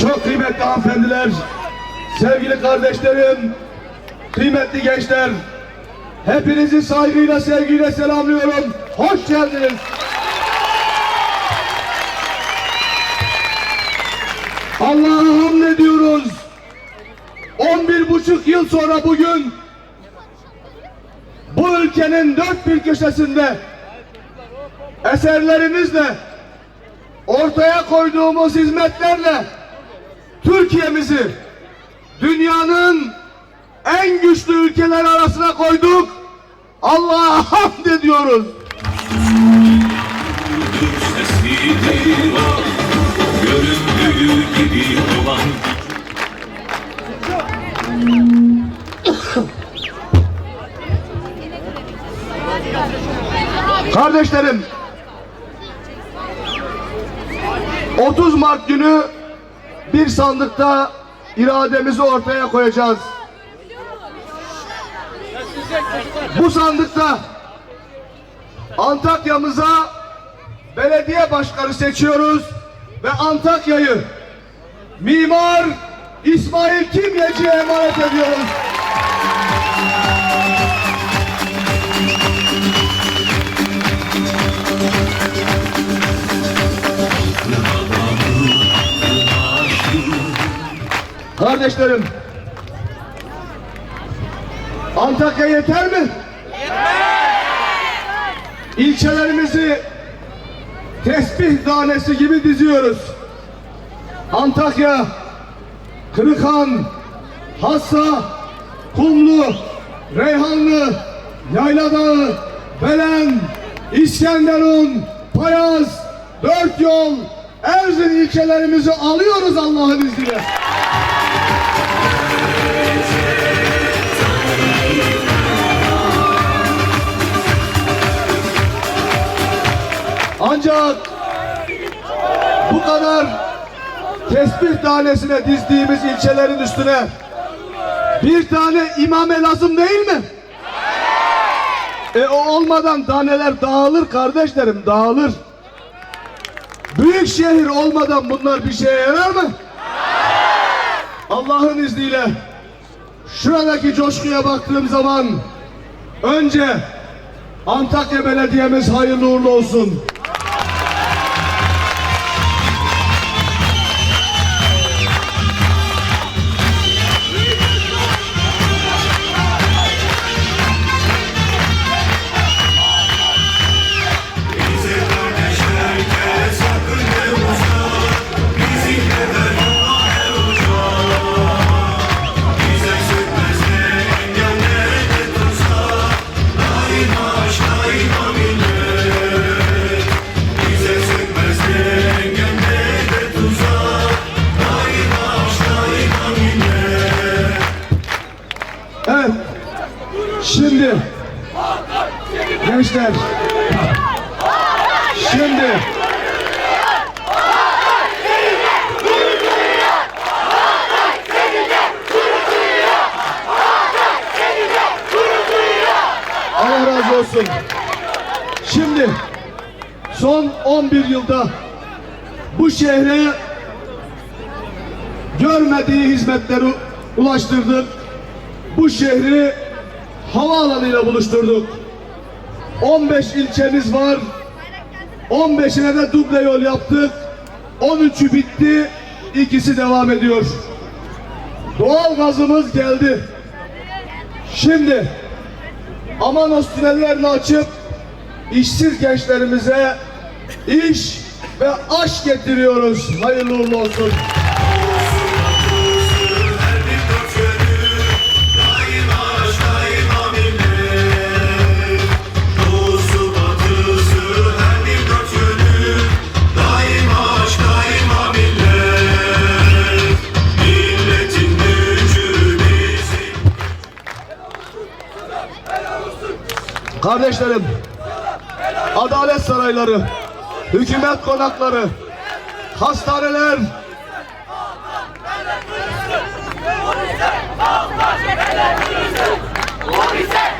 Çok kıymetli hanımefendiler, sevgili kardeşlerim, kıymetli gençler, hepinizi saygıyla, sevgiyle selamlıyorum. Hoş geldiniz. Allah'a hamd ediyoruz. 11 buçuk yıl sonra bugün bu ülkenin dört bir köşesinde eserlerimizle ortaya koyduğumuz hizmetlerle Türkiye'mizi dünyanın en güçlü ülkeler arasına koyduk. Allah'a hamd ediyoruz. Kardeşlerim 30 Mart günü bir sandıkta irademizi ortaya koyacağız. Bu sandıkta Antakya'mıza belediye başkanı seçiyoruz ve Antakya'yı Mimar İsmail Kimyeci'ye emanet ediyoruz. Kardeşlerim. Antakya yeter mi? İlçelerimizi tesbih tanesi gibi diziyoruz. Antakya, Kırıkhan, Hassa, Kumlu, Reyhanlı, Yayladağı, Belen, İskenderun, Payaz, Dört Yol, Erzin ilçelerimizi alıyoruz Allah'ın izniyle. Ancak bu kadar tesbih tanesine dizdiğimiz ilçelerin üstüne bir tane imame lazım değil mi? E o olmadan taneler dağılır kardeşlerim dağılır. Büyük şehir olmadan bunlar bir şeye yarar mı? Allah'ın izniyle şuradaki coşkuya baktığım zaman önce Antakya Belediye'miz hayırlı uğurlu olsun. Son 11 yılda bu şehre görmediği hizmetleri ulaştırdık. Bu şehri havaalanıyla buluşturduk. 15 ilçemiz var. 15'ine de duble yol yaptık. 13'ü bitti. ikisi devam ediyor. Doğal gazımız geldi. Şimdi Amanos tünellerini açıp işsiz gençlerimize iş ve aş getiriyoruz. Hayırlı uğurlu olsun. Kardeşlerim, adalet sarayları, hükümet konakları, hastaneler, Polise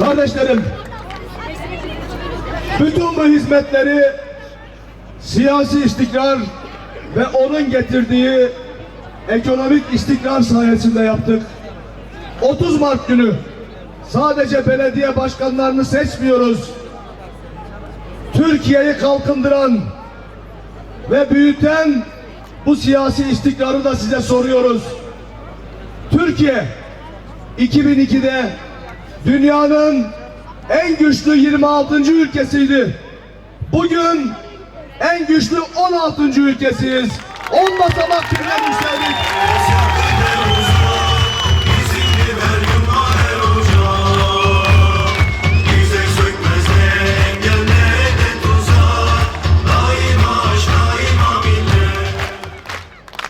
Kardeşlerim, bütün bu hizmetleri siyasi istikrar ve onun getirdiği ekonomik istikrar sayesinde yaptık. 30 Mart günü sadece belediye başkanlarını seçmiyoruz. Türkiye'yi kalkındıran ve büyüten bu siyasi istikrarı da size soruyoruz. Türkiye 2002'de dünyanın en güçlü 26. ülkesiydi. Bugün en güçlü 16. ülkesiyiz. 10 basamak birden yükseldik.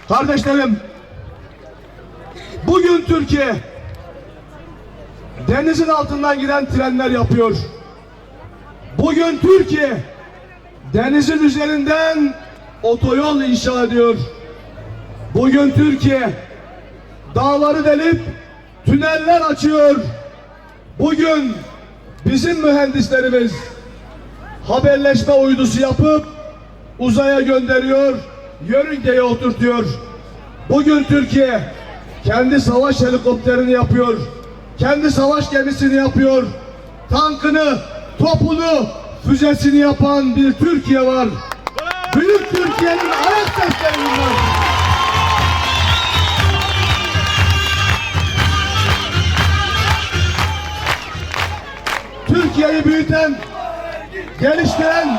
Kardeşlerim, bugün Türkiye denizin altından giden trenler yapıyor. Bugün Türkiye denizin üzerinden otoyol inşa ediyor. Bugün Türkiye dağları delip tüneller açıyor. Bugün bizim mühendislerimiz haberleşme uydusu yapıp uzaya gönderiyor, yörüngeye oturtuyor. Bugün Türkiye kendi savaş helikopterini yapıyor, kendi savaş gemisini yapıyor, tankını, topunu, füzesini yapan bir Türkiye var. Büyük Türkiye'nin ayak sesleri bunlar. Türkiye'yi büyüten, geliştiren